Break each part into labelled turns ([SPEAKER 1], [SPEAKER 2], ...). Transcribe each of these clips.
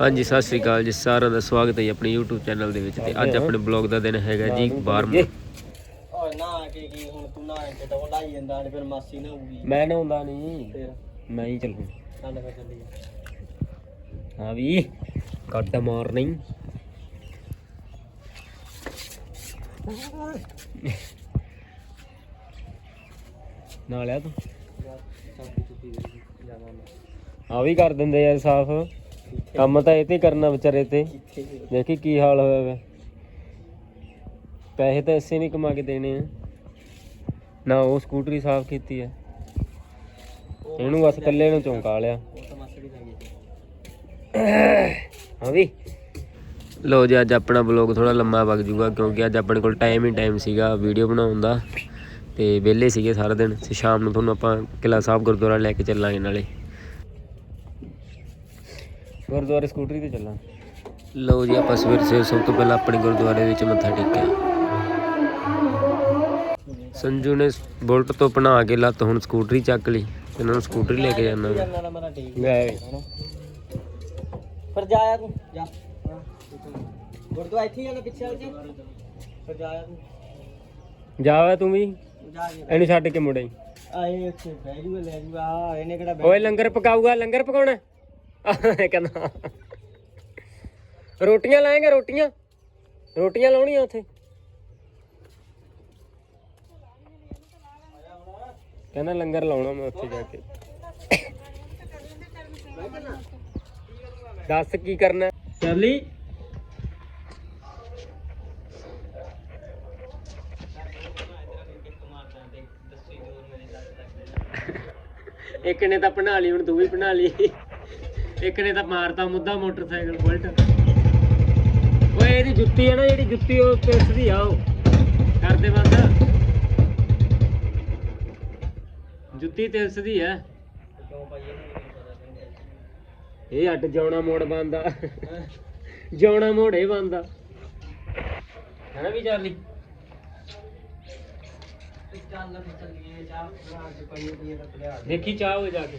[SPEAKER 1] ਹਾਂਜੀ ਸਤਿ ਸ੍ਰੀ ਅਕਾਲ ਜੀ। ਸਾਰਿਆਂ ਦਾ ਸਵਾਗਤ ਹੈ ਜੀ ਆਪਣੇ YouTube ਚੈਨਲ ਦੇ ਵਿੱਚ ਤੇ ਅੱਜ ਆਪਣੇ ਬਲੌਗ ਦਾ ਦਿਨ ਹੈਗਾ ਜੀ 12ਵਾਂ
[SPEAKER 2] ਓਏ ਨਾ ਕਿ ਕੀ ਹੁਣ ਤੂੰ ਨਾ ਕੇ ਤਾਂ ਲਾਈ ਜਾਂਦਾ ਤੇ ਫਿਰ ਮਾਸੀ ਨਾ ਹੋਊਗੀ
[SPEAKER 1] ਮੈਂ ਨਹਾਉਂਦਾ ਨਹੀਂ
[SPEAKER 2] ਫਿਰ?
[SPEAKER 1] ਮੈਂ ਹੀ ਚੱਲੂ।
[SPEAKER 2] ਚੱਲ ਫਿਰ ਚੱਲੀਏ।
[SPEAKER 1] ਹਾਂ ਵੀ ਕੱਟ ਮਾਰਨਿੰਗ ਨਾਲ ਆ ਤੂੰ? ਆ ਵੀ ਕਰ ਦਿੰਦੇ ਯਾਰ ਸਾਫ਼। ਕੰਮ ਤਾਂ ਇਹ ਤੇ ਕਰਨਾ ਵਿਚਾਰੇ ਤੇ। ਦੇਖੀ ਕੀ ਹਾਲ ਹੋਇਆ ਵਾ। ਪੈਸੇ ਤਾਂ ਇਸੇ ਨਹੀਂ ਕਮਾ ਕੇ ਦੇਣੇ ਆ। ਨਾ ਉਹ ਸਕੂਟਰੀ ਸਾਫ਼ ਕੀਤੀ ਹੈ ਇਹਨੂੰ ਬਸ ਇਕੱਲੇ ਨੂੰ ਚੌਂਕਾ ਲਿਆ। ਹਾਂ। ਵੀ। ਲੋ ਜੀ ਅੱਜ ਆਪਣਾ ਬਲੌਗ ਥੋੜਾ ਲੰਮਾ ਵਗ ਜੂਗਾ ਕਿਉਂਕਿ ਅੱਜ ਆਪਣੇ ਕੋਲ ਟਾਈਮ ਹੀ ਟਾਈਮ ਸੀਗਾ ਵੀਡੀਓ ਬਣਾਉਣ ਦਾ। ਤੇ ਵਿਹਲੇ ਸੀਗੇ ਸਾਰਾ ਦਿਨ। ਤੇ ਸ਼ਾਮ ਨੂੰ ਤੁਹਾਨੂੰ ਆਪਾਂ ਕਿਲਾ ਸਾਹਿਬ ਗੁਰਦੁਆਰਾ ਲੈ ਕੇ ਚੱਲਾਂਗੇ ਨਾਲੇ। ਗੁਰਦੁਆਰੇ ਸਕੂਟਰੀ ਤੇ ਚੱਲਾਂ। ਲੋ ਜੀ ਆਪਾਂ ਸਵੇਰ ਸਵੇਰ ਸਭ ਤੋਂ ਪਹਿਲਾਂ ਆਪਣੇ ਗੁਰਦੁਆਰੇ ਵਿੱਚ ਮੱਥਾ ਟੇਕਿਆ। ਸੰਜੂ ਨੇ ਬੁਲਟ ਤੋਂ ਬਣਾ ਕੇ ਲੱਤ ਹੁਣ ਸਕੂਟਰੀ ਚੱਕ ਲਈ ਇਹਨਾਂ ਨੂੰ ਸਕੂਟਰੀ ਲੈ ਕੇ ਜਾਣਾ। ਲੈ
[SPEAKER 2] ਫਿਰ ਜਾਇਆ ਤੂੰ ਜਾ। ਗੁਰਦੁਆਰਾ ਇੱਥੇ ਜਾਣਾ ਪਿੱਛੇ ਵਾਲੇ ਫਿਰ ਜਾਇਆ ਤੂੰ।
[SPEAKER 1] ਜਾਵਾ ਤੂੰ ਵੀ। ਇਹਨੂੰ ਛੱਡ ਕੇ ਮੁੜੇ।
[SPEAKER 2] ਆਏ ਇੱਥੇ ਬਹਿ ਜੂਗਾ ਲੈ ਜੂਗਾ। ਇਹਨੇ ਕਿਹੜਾ
[SPEAKER 1] ਓਏ ਲੰਗਰ ਪਕਾਊਗਾ ਲੰਗਰ ਪਕਾਉਣਾ? ਇਹ ਕਹਿੰਦਾ। ਰੋਟੀਆਂ ਲਾਏਗਾ ਰੋਟੀਆਂ। ਰੋਟੀਆਂ ਲਾਉਣੀਆਂ ਉੱਥੇ। ਕਹਿੰਦਾ ਲੰਗਰ ਲਾਉਣਾ ਮੈਂ ਉੱਥੇ ਜਾ ਕੇ। ਦੱਸ ਕੀ ਕਰਨਾ। ਚੱਲੀ। ਇੱਕ ਨੇ ਤਾਂ ਬਣਾ ਲਈ ਹੁਣ ਤੂੰ ਵੀ ਬਣਾ ਲਈ। ਇੱਕ ਨੇ ਤਾਂ ਮਾਰਤਾ ਮੁੱਦਾ ਮੋਟਰਸਾਈਕਲ ਬੁਲਟ। ਓਏ ਇਹਦੀ ਜੁੱਤੀ ਹੈ ਨਾ ਜਿਹੜੀ ਜੁੱਤੀ ਉਹ ਪਿਸਦੀ ਆ ਉਹ। ਕਰਦੇ ਬੰਦ। ਜੁੱਤੀ ਹੈ
[SPEAKER 2] ਨਹੀਂ ਪਤਾ ਕਹਿੰਦੇ
[SPEAKER 1] ਇਹ ਅੱਡ ਜਾਉਣਾ ਮੋੜ ਬੰਦਾ। ਜਾਉਣਾ ਮੋੜ ਬੰਦਾ। ਹੈ ਵੀ
[SPEAKER 2] ਚੱਲ ਦੇ।
[SPEAKER 1] ਦੇਖੀ ਚਾਹ ਹੋ ਜਾ ਕੇ।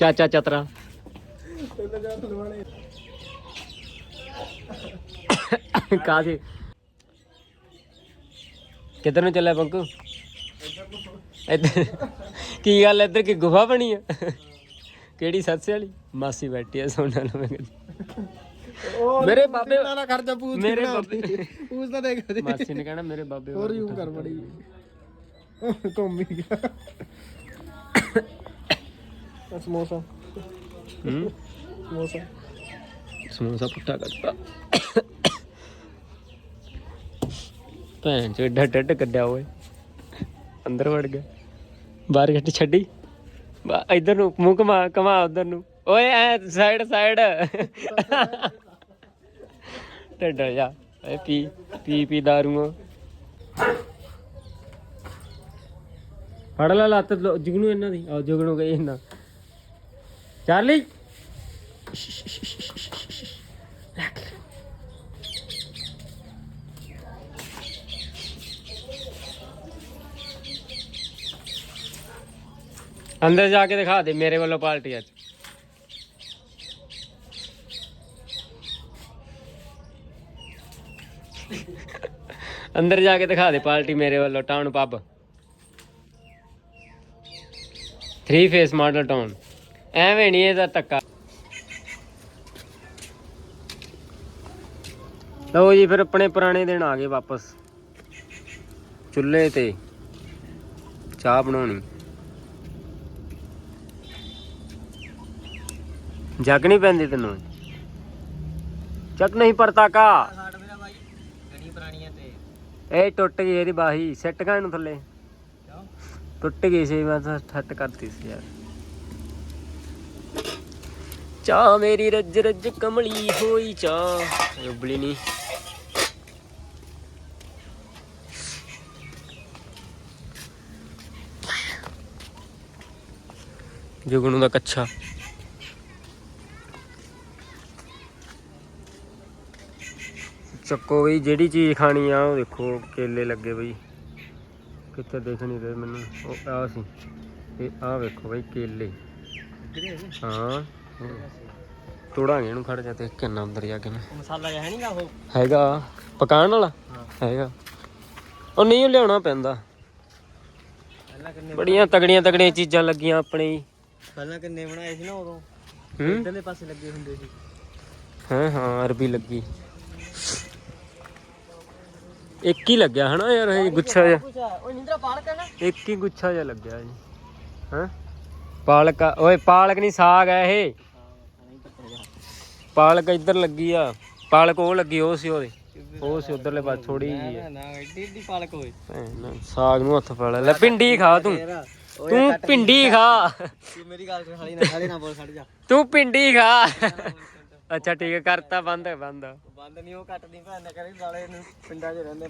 [SPEAKER 1] ਚਾਚਾ ਚਤਰਾ।
[SPEAKER 2] ਚੱਲੇ ਜਾ ਖਲਵਾਣੇ
[SPEAKER 1] ਕਾਹਦੇ ਕਿੱਧਰ ਨੂੰ ਚੱਲਿਆ ਪੰਕੂ? ਇੱਧਰ। ਕੀ ਗੱਲ ਇੱਧਰ ਕੀ ਗੁਫਾ ਬਣੀ ਆ? ਕਿਹੜੀ ਸੱਸੇ ਵਾਲੀ? ਮਾਸੀ ਬੈਠੀ ਆ ਸੋਨਾ ਕਹਿੰਦੀ। ਮੇਰੇ ਬਾਬੇ
[SPEAKER 2] ਨਾ ਖਰਚਾ ਪੂਛ
[SPEAKER 1] ਮੇਰੇ ਬਾਬੇ
[SPEAKER 2] ਪੂਛ ਤਾਂ ਦੇਖ। ਦੇ
[SPEAKER 1] ਮਾਸੀ ਨੇ ਕਹਿਣਾ ਮੇਰੇ ਬਾਬੇ
[SPEAKER 2] ਹੋਰ ਯੂੰ ਕਰ ਬੜੀ। ਘੁੰਮ ਹੀ ਗਿਆ। ਸਮੋਸਾ
[SPEAKER 1] ਹੂੰ
[SPEAKER 2] ਸਮੋਸਾ
[SPEAKER 1] ਸਮੋਸਾ ਪੁੱਠਾ ਕਰਤਾ ਭੈਣ ਚੋ ਏਡਾ ਡੱਡ ਕੱਢਿਆ ਓਏ। ਅੰਦਰ ਵੜ ਗਿਆ। ਬਾਹਰ ਗੱਟੀ ਛੱਡੀ। ਬਾ- ਇੱਧਰ ਨੂੰ ਮੂੰਹ ਕਮਾ ਕਮਾ ਉਧਰ ਨੂੰ। ਓਏ ਐ ਸਾਈਡ ਸਾਈਡ ਢੱਡ ਜਾ। ਐ ਪੀ ਪੀ ਪੀ ਦਾਰੂ ਫੜ ਲੈ ਲੱਤ ਲੋ- ਜੁਗਨੂ ਇਹਨਾਂ ਦੀ। ਆ ਜੁਗਨੂ ਗਈ ਇਹਨਾਂ। ਚਾਰਲੀ ਅੰਦਰ ਜਾ ਕੇ ਦਿਖਾ ਦੇ, ਮੇਰੇ ਵੱਲੋਂ ਪਾਰਟੀ ਅੱਜ ਅੰਦਰ ਜਾ ਕੇ ਦਿਖਾ ਦੇ ਪਾਰਟੀ ਮੇਰੇ ਵੱਲੋਂ town pub 3 phase model town ਐਵੇਂ ਨਹੀਂ ਇਹਦਾ ਧੱਕਾ। ਲਓ ਜੀ ਫਿਰ ਆਪਣੇ ਪੁਰਾਣੇ ਦਿਨ ਆ ਗਏ ਵਾਪਸ। ਚੁੱਲ੍ਹੇ ਤੇ ਚਾਹ ਬਣਾਉਣੀ। ਜੱਗ ਨਹੀਂ ਪੈਂਦੀ ਤੈਨੂੰ? ਚੱਕ ਨਹੀਂ ਪੜਤਾ ਕਾ। ਇਹ ਟੁੱਟ ਗਈ ਇਹਦੀ ਬਾਹੀ ਸੈੱਟ ਗਾ ਇਹਨੂੰ ਥੱਲੇ? ਟੁੱਟ ਗਈ ਸੀ ਮੈਂ ਤਾਂ ਠੱਟ ਕਰਤੀ ਸੀ ਯਾਰ। ਚਾਹ ਮੇਰੀ ਰੱਜ ਰੱਜ ਕਮਲੀ ਹੋਈ ਚਾਹ ਉਬਲੀ ਨਹੀਂ ਜੁਗਨੂ ਦਾ ਕੱਛਾ। ਚੱਕੋ ਬਈ ਜਿਹੜੀ ਚੀਜ਼ ਖਾਣੀ ਆ ਉਹ ਦੇਖੋ ਕੇਲੇ ਲੱਗੇ ਬਈ। ਕਿੱਥੇ ਦਿਖ ਨਹੀਂ ਰਹੇ ਮੈਨੂੰ ਉਹ ਆ ਸੀ। ਇਹ ਆ ਵੇਖੋ ਬਈ ਕੇਲੇ। ਹਾਂ। ਤੋੜਾਂਗੇ ਇਹਨੂੰ ਖੜ ਜਾ ਤੇ ਕਿੰਨਾ ਅੰਦਰ ਜਾ ਕੇ ਨਾ
[SPEAKER 2] ਮਸਾਲਾ ਜਿਹਾ ਹੈ ਨਹੀਂਗਾ ਉਹ?
[SPEAKER 1] ਹੈਗਾ ਪਕਾਉਣ ਵਾਲਾ? ਹੈਗਾ। ਉਹ ਨਹੀਂ ਉਹ ਲਿਆਉਣਾ ਪੈਂਦਾ।
[SPEAKER 2] ਪਹਿਲਾਂ ਕਿੰਨੇ
[SPEAKER 1] ਬੜੀਆਂ ਤਗੜੀਆਂ ਤਗੜੀਆਂ ਚੀਜ਼ਾਂ ਲੱਗੀਆਂ ਆਪਣੇ ਹੀ।
[SPEAKER 2] ਪਹਿਲਾਂ ਕਿੰਨੇ ਬਣਾਏ ਸੀ ਨਾ ਉਦੋਂ?
[SPEAKER 1] ਹੂੰ?
[SPEAKER 2] ਇਧਰਲੇ ਪਾਸੇ ਲੱਗੇ ਹੁੰਦੇ ਸੀ।
[SPEAKER 1] ਹਾਂ ਹਾਂ ਅਰਬੀ ਲੱਗੀ। ਇੱਕ ਹੀ ਲੱਗਿਆ ਹਨਾ ਯਾਰ ਇਹ ਗੁੱਛਾ ਜਿਹਾ।
[SPEAKER 2] ਉਹ ਨਿੰਦਰਾ ਪਾਲਕ ਹੈ ਨਾ?
[SPEAKER 1] ਇੱਕ ਹੀ ਗੁੱਛਾ ਜਿਹਾ ਲੱਗਿਆ ਜੀ। ਹਾਂ? ਪਾਲਕ ਓਏ ਪਾਲਕ ਨਹੀਂ ਸਾਗ ਹੈ ਇਹ। ਪਾਲਕ ਇੱਧਰ ਲੱਗੀ ਆ। ਪਾਲਕ ਉਹ ਲੱਗੀ ਉਹ ਸੀ ਉਹਦੇ। ਉਹ ਸੀ ਉਧਰਲੇ ਪਾਸੇ ਥੋੜੀ ਜੀ
[SPEAKER 2] ਨਾ ਨਾ ਐਡੀ ਐਡੀ ਪਾਲਕ ਹੋਏ
[SPEAKER 1] ਸਾਗ ਨੂੰ ਹੱਥ ਪਾ ਲੈ। ਲੈ ਪਿੰਡੀ ਖਾ ਤੂੰ। ਤੂੰ ਪਿੰਡੀ ਖਾ।
[SPEAKER 2] ਤੂੰ ਮੇਰੀ ਗੱਲ ਸੁਣ ਹਾਲੀ ਨਾ ਹਾਲੀ ਨਾ ਬੋਲ ਖੜ ਜਾ।
[SPEAKER 1] ਤੂੰ ਪਿੰਡੀ ਖਾ। ਅੱਛਾ ਠੀਕ ਹੈ ਕਰਤਾ ਬੰਦ ਬੰਦ।
[SPEAKER 2] ਬੰਦ ਨਹੀਂ ਉਹ ਕੱਟਦੀ ਭੈਣ ਨੇ ਕਰੀ ਸਾਲੇ ਨੂੰ ਪਿੰਡਾਂ 'ਚ ਰਹਿੰਦੇ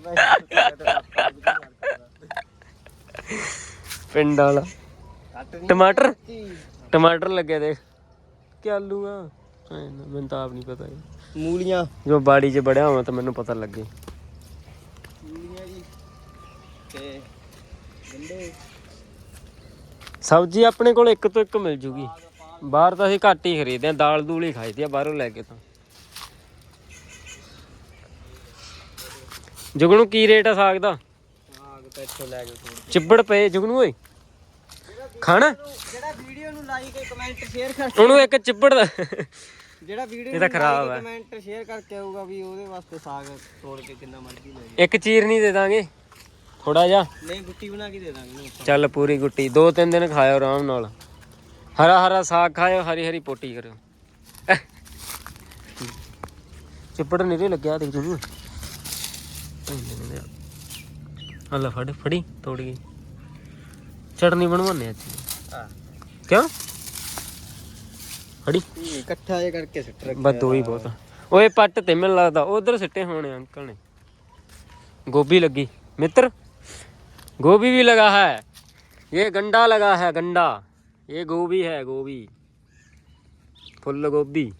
[SPEAKER 1] ਪਿੰਡ ਵਾਲਾ।
[SPEAKER 2] ਕੱਟ ਨਹੀਂ
[SPEAKER 1] ਟਮਾਟਰ? ਟਮਾਟਰ ਲੱਗੇ ਦੇਖ। ਕਿ ਆਲੂ ਆ? ਮੈਨੂੰ ਤਾਂ ਆਪ ਨਹੀਂ ਪਤਾ ਇਹ।
[SPEAKER 2] ਮੂਲੀਆਂ।
[SPEAKER 1] ਜੋ ਬਾੜੀ 'ਚ ਬੜਿਆ ਹੋਵਾਂ ਤਾਂ ਮੈਨੂੰ ਪਤਾ ਲੱਗੇ।
[SPEAKER 2] ਮੂਲੀਆਂ ਜੀ ਤੇ ਗੰਡੇ।
[SPEAKER 1] ਸਬਜ਼ੀ ਆਪਣੇ ਕੋਲ ਇੱਕ ਤੋਂ ਇੱਕ ਮਿਲ ਜੂਗੀ। ਬਾਹਰ ਤਾਂ ਅਸੀਂ ਘੱਟ ਹੀ ਖਰੀਦਦੇ ਆ ਦਾਲ ਦੂਲ ਹੀ ਖਾਈਦੀ ਆ ਬਾਹਰੋਂ ਲੈ ਕੇ ਤਾਂ। ਜੁਗਨੂ ਕੀ ਰੇਟ ਆ ਸਾਗ ਦਾ?
[SPEAKER 2] ਸਾਗ ਤਾਂ ਇੱਥੋਂ ਲੈ ਕੇ
[SPEAKER 1] ਚਿੱਬੜ ਪਏ ਜੁਗਨੂ ਓਏ। ਖਾਣਾ?
[SPEAKER 2] ਜਿਹੜਾ ਵੀਡੀਓ ਨੂੰ ਲਾਈਕ ਕਮੈਂਟ ਸ਼ੇਅਰ ਕਰ
[SPEAKER 1] ਉਹਨੂੰ ਇੱਕ ਚਿੱਬੜ ਦਾ।
[SPEAKER 2] ਜਿਹੜਾ ਵੀਡੀਓ
[SPEAKER 1] ਇਹ ਤਾਂ ਖਰਾਬ ਹੈ।
[SPEAKER 2] ਕਮੈਂਟ ਸ਼ੇਅਰ ਕਰਕੇ ਆਊਗਾ ਵੀ ਉਹਦੇ ਵਾਸਤੇ ਸਾਗ ਤੋੜ ਕੇ ਕਿੰਨਾ ਮਰਜ਼ੀ ਲੈ
[SPEAKER 1] ਇੱਕ ਚੀਰ ਨਹੀਂ ਦੇ ਦਾਂਗੇ। ਥੋੜਾ ਜਿਹਾ।
[SPEAKER 2] ਨਹੀਂ ਗੁੱਟੀ ਬਣਾ ਕੇ ਦੇ ਦਾਂਗੇ
[SPEAKER 1] ਚੱਲ ਪੂਰੀ ਗੁੱਟੀ। ਦੋ ਤਿੰਨ ਦਿਨ ਖਾਇਓ ਆਰਾਮ ਨਾਲ। ਹਰਾ ਹਰਾ ਸਾਗ ਖਾਇਓ ਹਰੀ ਹਰੀ ਪੋਟੀ ਕਰਿਓ। ਚਿੱਬੜ ਨਹੀਂ ਲੱਗਿਆ ਦੇਖ ਜੂ। ਹਲਾ ਫੜ ਫੜੀ ਤੋੜ ਗਈ। ਚਟਨੀ ਬਣਵਾਉਂਦੇ ਅੱਜ
[SPEAKER 2] ਹਾਂ।
[SPEAKER 1] ਕਿਉਂ? ਖੜੀ?
[SPEAKER 2] ਇਕੱਠਾ ਜੇ ਕਰਕੇ ਸਿੱਟ ਰੱਖਿਆ
[SPEAKER 1] ਬਸ ਦੋ ਹੀ ਬਹੁਤ। ਓਏ ਪੱਟ ਤੇ ਮੈਨੂੰ ਲੱਗਦਾ ਉਧਰ ਸਿੱਟੇ ਹੋਣੇ ਅੰਕਲ ਨੇ। ਗੋਭੀ ਲੱਗੀ। ਮਿੱਤਰ ਗੋਭੀ ਵੀ ਲਗਾ ਹੈ। ਇਹ ਗੰਡਾ ਲਗਾ ਹੈ ਗੰਡਾ। ਇਹ ਗੋਭੀ ਹੈ ਗੋਭੀ। ਫੁੱਲ ਗੋਭੀ।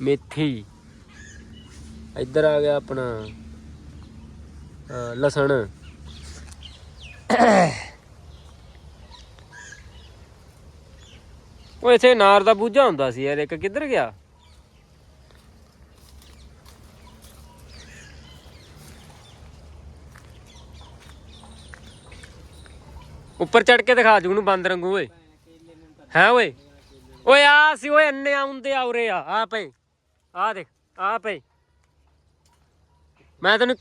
[SPEAKER 1] ਮੇਥੀ। ਇੱਧਰ ਆ ਗਿਆ ਆਪਣਾ ਲਸਣ। ਉਹ ਇੱਥੇ ਨਾਰ ਦਾ ਬੂਝਾ ਹੁੰਦਾ ਸੀ ਯਾਰ, ਇੱਕ ਕਿੱਧਰ ਗਿਆ? ਉੱਪਰ ਚੜ ਕੇ ਦਿਖਾ ਜੂ ਨੂੰ ਬੰਦ ਰੰਗੂ, ਓਏ। ਹੈ ਓਏ? ਓਏ, ਆ ਸੀ ਓਏ, ਅੰਨੇ ਆਉਂਦੇ ਆ ਉਰੇ ਆ ਆ ਪਏ। ਆ ਦੇਖ, ਆ ਪਏ। ਮੈਂ ਤੈਨੂੰ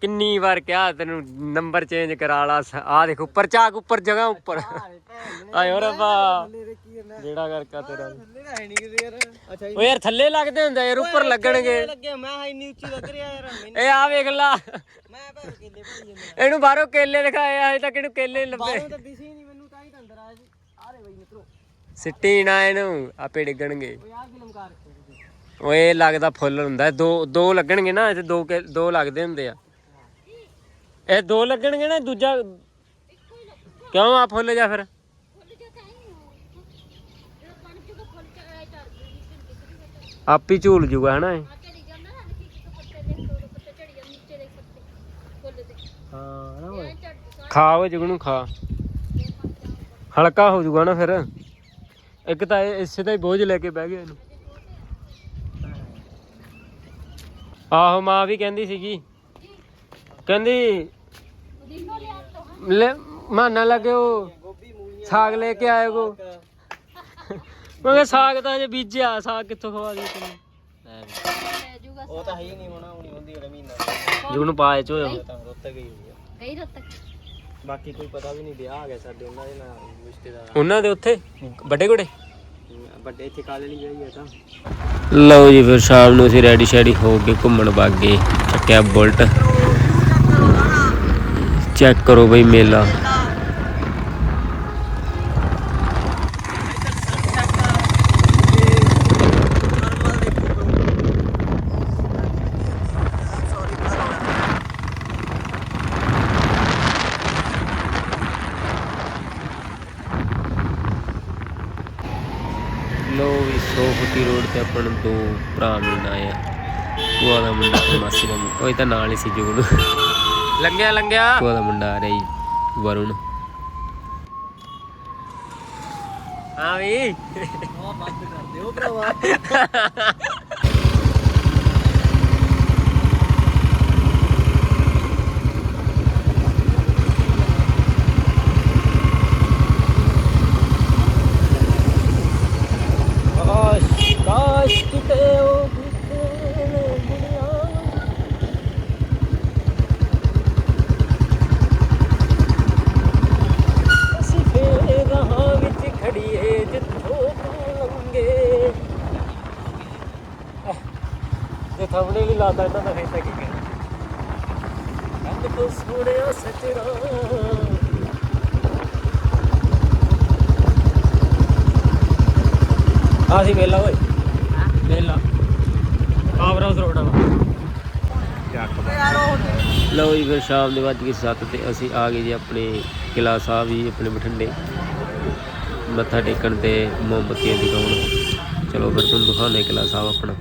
[SPEAKER 1] ਕਿੰਨੀ ਵਾਰ ਕਿਹਾ ਤੈਨੂੰ ਨੰਬਰ ਚੇਂਜ ਕਰਾ ਲਾ ਆ ਦੇਖ ਉੱਪਰ ਚਾਕ ਉੱਪਰ ਜਗ੍ਹਾ ਉੱਪਰ। ਆਏ ਓ ਰੱਬਾ। ਜਿਹੜਾ ਕਰਕਾ ਤੇਰਾ। ਓ ਯਾਰ ਥੱਲੇ ਲੱਗਦੇ ਹੁੰਦੇ ਯਾਰ ਉੱਪਰ ਲੱਗਣਗੇ।
[SPEAKER 2] ਲੱਗੇ ਮੈਂ ਇੰਨੀ ਉੱਚੀ ਲੱਗ ਰਿਹਾ ਯਾਰ ਮੈਨੂੰ।
[SPEAKER 1] ਇਹ ਆ ਵੇਖ ਲਾ।
[SPEAKER 2] ਮੈਂ ਭਾਵੇਂ ਕਿੱਲੇ ਭਰੀ ਜਾਂਦਾ।
[SPEAKER 1] ਇਹਨੂੰ ਬਾਹਰੋਂ ਕੇਲੇ ਦਿਖਾਏ ਆ, ਹਜੇ ਤੱਕ ਇਹਨੂੰ ਕੇਲੇ ਲੱਭੇ।
[SPEAKER 2] ਬਾਹਰੋਂ ਤਾਂ ਦਿਸੀ ਨਹੀਂ ਮੈਨੂੰ ਤਾਂ ਹੀ ਤਾਂ ਅੰਦਰ ਆਇਆ ਸੀ। ਆ ਰੇ ਬਈ ਮਿੱਤਰੋ।
[SPEAKER 1] ਸਿੱਟੀ ਨਾ ਇਹਨੂੰ ਆਪੇ ਡਿੱਗਣਗੇ।
[SPEAKER 2] ਓਏ
[SPEAKER 1] ਲੱਗਦਾ ਫੁੱਲ ਹੁੰਦਾ। ਦੋ ਦੋ ਲੱਗਣਗੇ ਨਾ ਇਹ ਦੋ ਦੋ ਲੱਗਦੇ ਹੁੰਦੇ ਆ। ਇਹ ਦੋ ਲੱਗਣਗੇ ਨਾ, ਦੂਜਾ ਕਿਉਂ ਆ ਫੁੱਲ ਜਾ ਫਿਰ? ਆਪ ਹੀ ਝੂਲ ਜੂਗਾ, ਹਨਾ ਇਹ?
[SPEAKER 2] ਹਾਂ, ਨਾ ਓਏ।
[SPEAKER 1] ਖਾ ਓਏ ਜਗਣੂ ਖਾ। ਹਲਕਾ ਹੋ ਜੂਗਾ ਨਾ ਫਿਰ। ਇੱਕ ਤਾਂ ਇਹ, ਇਸੇ ਦਾ ਹੀ ਬੋਝ ਲੈ ਕੇ ਬਹਿ ਗਿਆ ਇਹਨੂੰ। ਆਹੋ, ਮਾਂ ਵੀ ਕਹਿੰਦੀ ਸੀਗੀ। ਕਹਿੰਦੀ ਲੈ ਮਾਨਾ ਲੱਗੇ ਉਹ
[SPEAKER 2] ਗੋਭੀ ਮੂਲੀਆਂ
[SPEAKER 1] ਸਾਗ ਲੈ ਕੇ ਆਏ ਕੋ। ਮੈਂ ਕਿਹਾ ਸਾਗ ਤਾਂ ਜੇ ਬੀਜਿਆ ਸਾਗ ਕਿੱਥੋਂ ਖਵਾ ਦੀ ਤੈਨੂੰ?
[SPEAKER 2] ਉਹ ਤਾਂ ਹੈ ਹੀ ਨਹੀਂ ਹੋਣਾ ਹੁਣੀ ਹੁੰਦੀ ਅਗਲੇ ਮਹੀਨਾ।
[SPEAKER 1] ਜੁਗਨੂੰ ਪਾਏ ਚੋ
[SPEAKER 2] ਉਹ ਤਾਂ ਰੁੱਤ ਗਈ ਹੋਈ ਆ।
[SPEAKER 3] ਗਈ ਰਤ ਤੱਕ
[SPEAKER 2] ਬਾਕੀ ਕੋਈ ਪਤਾ ਵੀ ਨਹੀਂ ਵਿਆਹ ਆ ਗਿਆ ਸਾਡੇ ਉਹਨਾਂ ਦੇ ਨਾਲ ਰਿਸ਼ਤੇਦਾਰ
[SPEAKER 1] ਉਹਨਾਂ ਦੇ ਉੱਥੇ? ਵੱਡੇ ਕੋੜੇ
[SPEAKER 4] ਵੱਡੇ ਇੱਥੇ ਕਾਲੇ ਨਹੀਂ ਜਾਈਏ ਤਾਂ।
[SPEAKER 1] ਲਓ ਜੀ ਫਿਰ ਸ਼ਾਮ ਨੂੰ ਅਸੀਂ ਰੈਡੀ ਸ਼ੈਡੀ ਹੋ ਕੇ ਘੁੰਮਣ ਵਗ ਚੱਕਿਆ ਬੁਲਟ। ਚੈੱਕ ਕਰੋ ਬਈ ਮੇਲਾ। ਲੋ ਵੀ 100 ਰੋਡ ਤੇ ਆਪਾਂ ਨੂੰ ਦੋ ਭਰਾ ਮਿਲਣ ਆਏ ਆ। ਭੂਆ ਦਾ ਮੁੰਡਾ ਤੇ ਮਾਸੀ ਦਾ ਮੁੰਡਾ। ਉਹ ਇਹ ਤਾਂ ਨਾਲ ਹੀ ਸੀ ਜੂਨ ਲੰਘਿਆ ਲੰਘਿਆ। ਭੂਆ ਦਾ ਮੁੰਡਾ ਆ ਰਿਹਾ ਜੀ ਵਰੁਣ। ਹਾਂ ਵੀ।
[SPEAKER 4] ਉਹ ਬੰਦ ਕਰ ਦਿਓ ਭਰਾਵਾ ਕਾਸ਼ ਕਾਸ਼ ਕਿਤੇ ਉਹ ਦੁਨੀਆ ਅਸੀਂ ਫੇਰ ਰਾਹਾਂ ਵਿੱਚ ਖੜੀਏ ਜਿੱਥੋਂ ਤੂੰ ਲੰਘੇ
[SPEAKER 1] ਤੇ ਥੰਬਨੇ ਵੀ ਲਾਦਾ ਇਹਨਾਂ ਦਾ ਫੇਰ ਤਾਂ ਕੀ ਕਰ
[SPEAKER 4] ਕੰਨ ਕੋ ਸੋਹਣਿਆ ਸਚਰਾ
[SPEAKER 1] ਆ ਸੀ ਮੇਲਾ ਓਏ ਮੇਲਾ ਪਾਵਰ ਹਾਊਸ ਰੋਡ ਲਓ ਜੀ ਫਿਰ ਸ਼ਾਮ ਦੇ ਵੱਜ ਕੇ 7 ਤੇ ਅਸੀਂ ਆ ਗਏ ਜੀ ਆਪਣੇ ਕਿਲਾ ਸਾਹਿਬ ਜੀ, ਆਪਣੇ ਬਠਿੰਡੇ। ਮੱਥਾ ਟੇਕਣ ਤੇ ਮੋਮਬੱਤੀਆਂ ਦਿਖਾਉਣ। ਚਲੋ ਫਿਰ ਤੁਹਾਨੂੰ ਦਿਖਾਉਂਦੇ ਕਿਲਾ ਸਾਹਿਬ ਆਪਣਾ।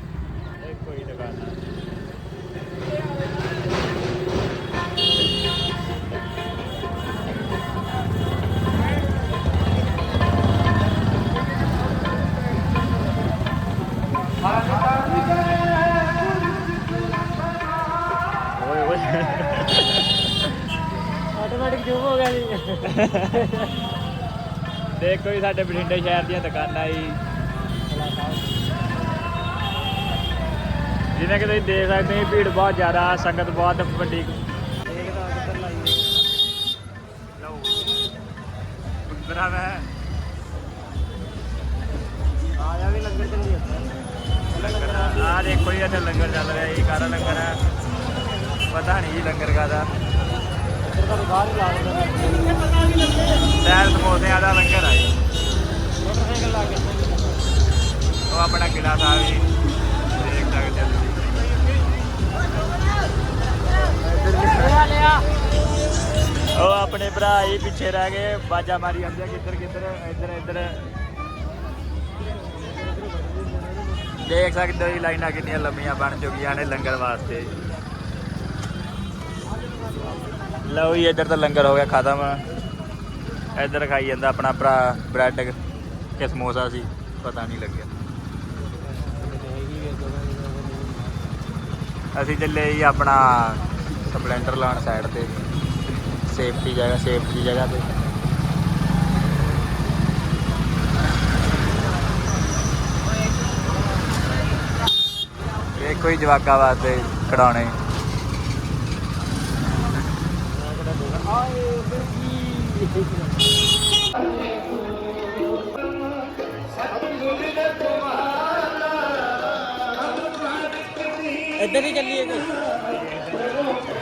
[SPEAKER 4] ਦੇਖੋ ਜੀ, ਸਾਡੇ ਬਠਿੰਡੇ ਸ਼ਹਿਰ ਦੀਆਂ ਦੁਕਾਨਾਂ ਜੀ। ਜਿਵੇਂ ਕਿ ਤੁਸੀਂ ਦੇਖ ਸਕਦੇ ਹੋ, ਭੀੜ ਬਹੁਤ ਜ਼ਿਆਦਾ, ਸੰਗਤ ਬਹੁਤ ਵੱਡੀ। ਦੇਖਦਾ ਕਿੱਧਰ ਲਾਈਏ ਲਓ ਬਰਾ ਮੈਂ
[SPEAKER 1] ਆਇਆ ਵੀ ਲੰਗਰ ਚੱਲੀ
[SPEAKER 4] ਲੰਗਰ ਆ ਦੇਖੋ ਜੀ, ਇੱਥੇ ਲੰਗਰ ਚੱਲ ਰਿਹਾ ਜੀ, ਕਾਹਦਾ ਲੰਗਰ ਹੈ? ਪਤਾ ਨਹੀਂ ਜੀ ਲੰਗਰ ਕਾਹਦਾ।
[SPEAKER 1] ਤੁਹਾਨੂੰ ਬਾਹਰ ਹੀ ਲਾ ਦਿੰਦਾ
[SPEAKER 4] ਸਮੋਸਿਆਂ ਦਾ ਲੰਗਰ ਆ ਜੀ।
[SPEAKER 1] ਮੋਟਰਸਾਈਕਲ ਲਾ ਕੇ।
[SPEAKER 4] ਉਹ ਆਪਣਾ ਕਿਲਾ ਸਾਹਿਬ ਜੀ ਦੇਖ ਸਕਦੇ ਹੋ ਤੁਸੀਂ। ਉਹ ਆਪਣੇ ਭਰਾ ਹੀ ਪਿੱਛੇ ਰਹਿ ਗਏ ਬਾਜਾ ਮਾਰੀ ਜਾਂਦੇ ਆ ਕਿੱਧਰ ਕਿੱਧਰ ਇੱਧਰ ਇੱਧਰ। ਦੇਖ ਸਕਦੇ ਹੋ ਜੀ ਲਾਈਨਾਂ ਕਿੰਨੀਆਂ ਲੰਮੀਆਂ ਬਣ ਚੁੱਕੀਆਂ ਨੇ ਲੰਗਰ ਵਾਸਤੇ। ਲਓ ਜੀ ਇੱਧਰ ਤਾਂ ਲੰਗਰ ਹੋ ਗਿਆ ਖਤਮ। ਇੱਧਰ ਖਾਈ ਜਾਂਦਾ ਆਪਣਾ ਭਰਾ ਬ੍ਰੈਡ ਕਿ ਸਮੋਸਾ ਸੀ, ਪਤਾ ਨਹੀਂ ਲੱਗਿਆ। ਅਸੀਂ ਚੱਲੇ ਜੀ ਆਪਣਾ ਸਪਲੈਂਡਰ ਲਾਉਣ ਸਾਈਡ ਤੇ। ਸੇਫਟੀ ਜਗ੍ਹਾ ਸੇਫਟੀ ਜਗ੍ਹਾ ਤੇ। ਇਹ ਕੋਈ ਜਵਾਕਾਂ ਵਾਸਤੇ ਖਿਡੌਣੇ।
[SPEAKER 1] ਇੱਧਰ ਹੀ ਚੱਲੀਏ ਕੋਈ।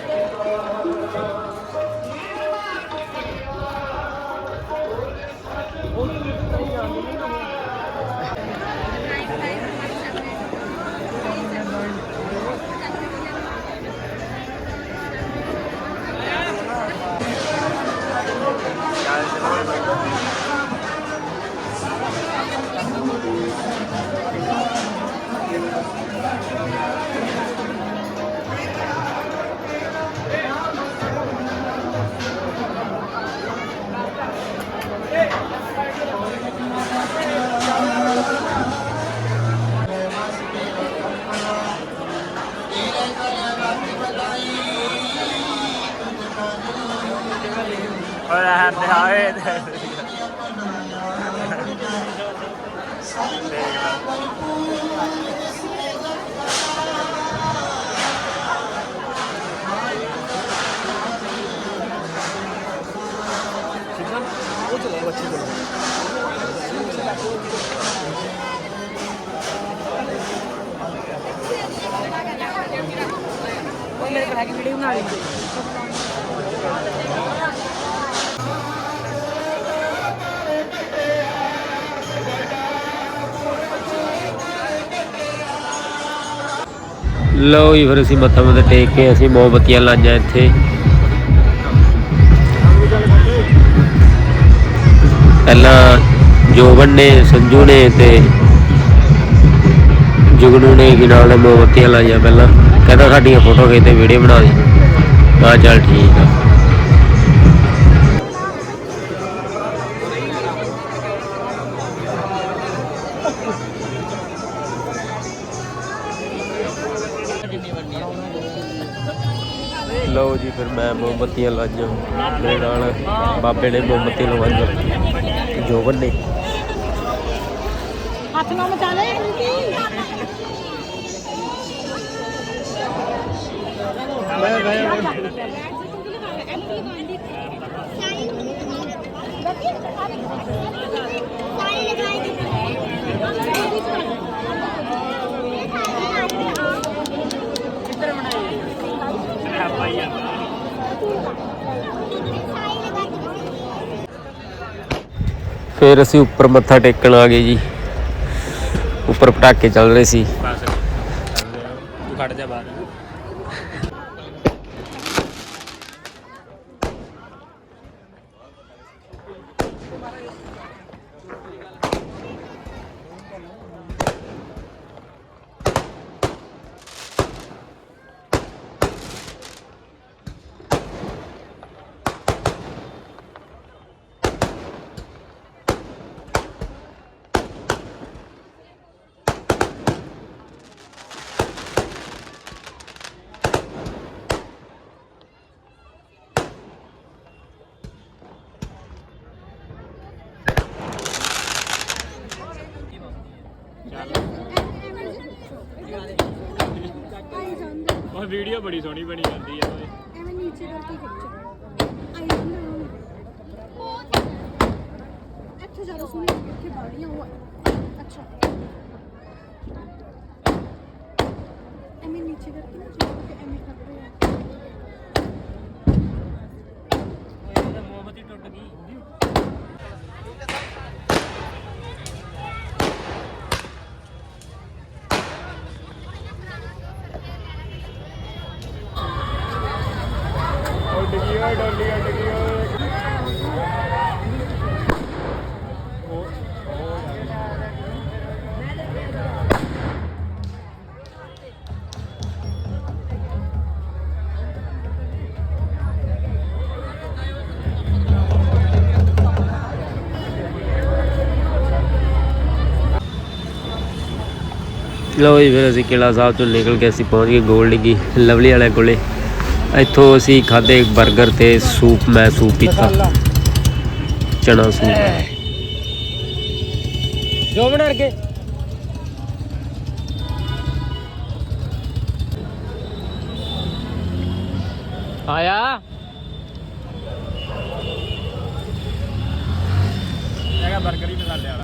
[SPEAKER 1] า
[SPEAKER 4] นไป
[SPEAKER 1] เอา
[SPEAKER 3] ให้เดิ
[SPEAKER 4] นวันน
[SPEAKER 5] ี้ไปถ่ายกินวิดีโอหน่อย
[SPEAKER 1] ਲਓ ਜੀ ਫਿਰ ਅਸੀਂ ਮੱਥਾ ਮੁੱਥਾ ਟੇਕ ਕੇ ਅਸੀਂ ਮੋਮਬੱਤੀਆਂ ਲਾਈਆਂ ਇੱਥੇ। ਪਹਿਲਾਂ ਜੋਬਨ ਨੇ, ਸੰਜੂ ਨੇ ਤੇ ਜੁਗਨੂ ਨੇ ਕੀ ਨਾਲ ਨੇ ਮੋਮਬੱਤੀਆਂ ਲਾਈਆਂ ਪਹਿਲਾਂ। ਕਹਿੰਦਾ ਸਾਡੀਆਂ ਫੋਟੋ ਖਿੱਚ ਤੇ ਵੀਡੀਓ ਬਣਾ ਦੀ। ਮੈਂ ਚੱਲ ਠੀਕ ਆ। ਮੈਂ ਮੋਮਬੱਤੀਆਂ ਲਾਈਆਂ। ਮੇਰੇ ਨਾਲ ਬਾਬੇ ਨੇ ਮੋਮਬੱਤੀ ਲਵਾਈਆਂ। ਜੋਬਨ ਨੇ
[SPEAKER 3] ਹੱਥ ਨਾਲ ਮਚਾ ਲੈ।
[SPEAKER 1] ਫਿਰ ਅਸੀਂ ਉੱਪਰ ਮੱਥਾ ਟੇਕਣ ਆ ਗਏ ਜੀ। ਉੱਪਰ ਪਟਾਕੇ ਚੱਲ ਰਹੇ ਸੀ।
[SPEAKER 4] ਤੂੰ ਖੜ ਜਾ ਬਾਹਰ। ਵੀਡੀਓ ਬੜੀ ਸੋਹਣੀ ਬਣੀ ਜਾਂਦੀ ਆ ਓਏ।
[SPEAKER 3] ਐਵੇਂ ਨੀਚੇ ਕਰਕੇ ਖਿੱਚੋ। ਆਈ ਜਾਂਦਾ ਇੱਥੇ ਜ਼ਿਆਦਾ ਸੋਹਣੀ ਇੱਥੇ ਬਾੜੀਆਂ ਉਹ ਅੱਛਾ। ਐਵੇਂ ਨੀਚੇ ਕਰਕੇ ਨਾ ਚੀਜ਼ ਤੇ ਐਵੇਂ ਕਰ ਰਹੇ ਆ।
[SPEAKER 1] ਮੋਮਬੱਤੀ ਟੁੱਟ ਗਈ। ਲਓ ਜੀ, ਫਿਰ ਅਸੀਂ ਕਿਲਾ ਸਾਹਿਬ ਤੋਂ ਨਿਕਲ ਕੇ ਅਸੀਂ ਪਹੁੰਚ ਗਏ ਗੋਲਡ ਕੀ, ਲਵਲੀ ਵਾਲੇ ਕੋਲੇ। ਇੱਥੋਂ ਅਸੀਂ ਖਾਦੇ 버ਗਰ ਤੇ ਸੂਪ, ਮੈਂ ਸੂਪ ਪੀਤਾ। ਚਨਾ ਸੂਪ। ਜੋ ਬਣਾ ਕੇ। ਆਇਆ
[SPEAKER 4] ਹੈਗਾ 버ਗਰ ਹੀ ਮਸਾਲੇ ਵਾਲਾ